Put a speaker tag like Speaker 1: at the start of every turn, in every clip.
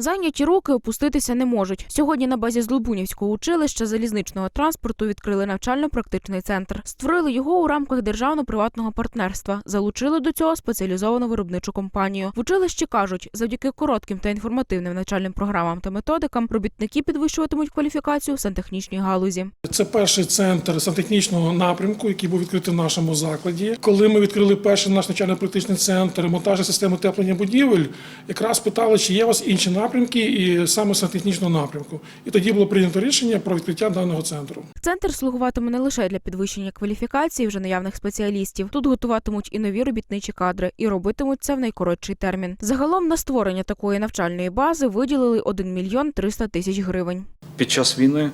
Speaker 1: Зайняті руки опуститися не можуть. Сьогодні на базі Злобунівського училища залізничного транспорту відкрили навчально-практичний центр. Створили його у рамках державно-приватного партнерства. Залучили до цього спеціалізовану виробничу компанію. В училищі кажуть, завдяки коротким та інформативним навчальним програмам та методикам робітники підвищуватимуть кваліфікацію в сантехнічній галузі.
Speaker 2: Це перший центр сантехнічного напрямку, який був відкритий в нашому закладі. Коли ми відкрили перший наш навчально-практичний центр монтажної системи утеплення будівель, якраз питали, чи є у вас інші напрямки, і саме сантехнічного напрямку. І тоді було прийнято рішення про відкриття даного центру.
Speaker 1: Центр слугуватиме не лише для підвищення кваліфікації вже наявних спеціалістів. Тут готуватимуть і нові робітничі кадри, і робитимуть це в найкоротший термін. Загалом на створення такої навчальної бази виділили 1 мільйон 300 тисяч гривень.
Speaker 3: Під час війни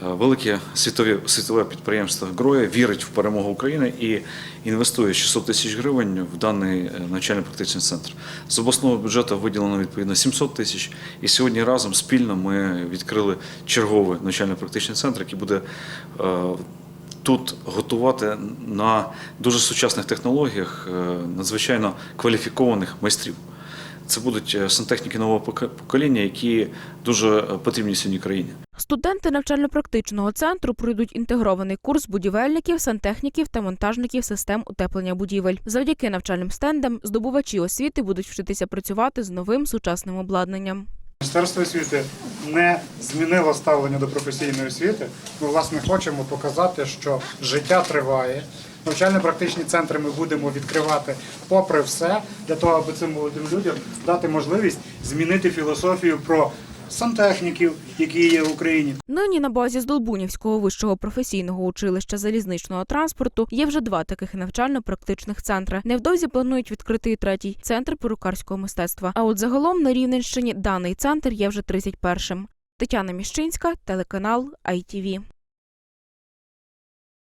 Speaker 3: велике світове, світове підприємство Гроя вірить в перемогу України і інвестує 600 тисяч гривень в даний е, навчально-практичний центр. З обласного бюджету виділено відповідно 700 тисяч. І сьогодні разом спільно ми відкрили черговий навчально-практичний центр, який буде е, тут готувати на дуже сучасних технологіях е, надзвичайно кваліфікованих майстрів. Це будуть е, сантехніки нового покоління, які дуже е, потрібні сьогодні країні.
Speaker 1: Студенти навчально-практичного центру пройдуть інтегрований курс будівельників, сантехніків та монтажників систем утеплення будівель. Завдяки навчальним стендам здобувачі освіти будуть вчитися працювати з новим сучасним обладнанням.
Speaker 4: Міністерство освіти не змінило ставлення до професійної освіти. Ми власне хочемо показати, що життя триває. Навчально-практичні центри ми будемо відкривати попри все, для того, аби цим молодим людям дати можливість змінити філософію про сантехніків, які є в Україні.
Speaker 1: Нині на базі Здолбунівського вищого професійного училища залізничного транспорту є вже два таких навчально-практичних центри. Невдовзі планують відкрити і третій центр перукарського мистецтва. А от загалом на Рівненщині даний центр є вже 31-м. Тетяна Міщинська, телеканал ITV.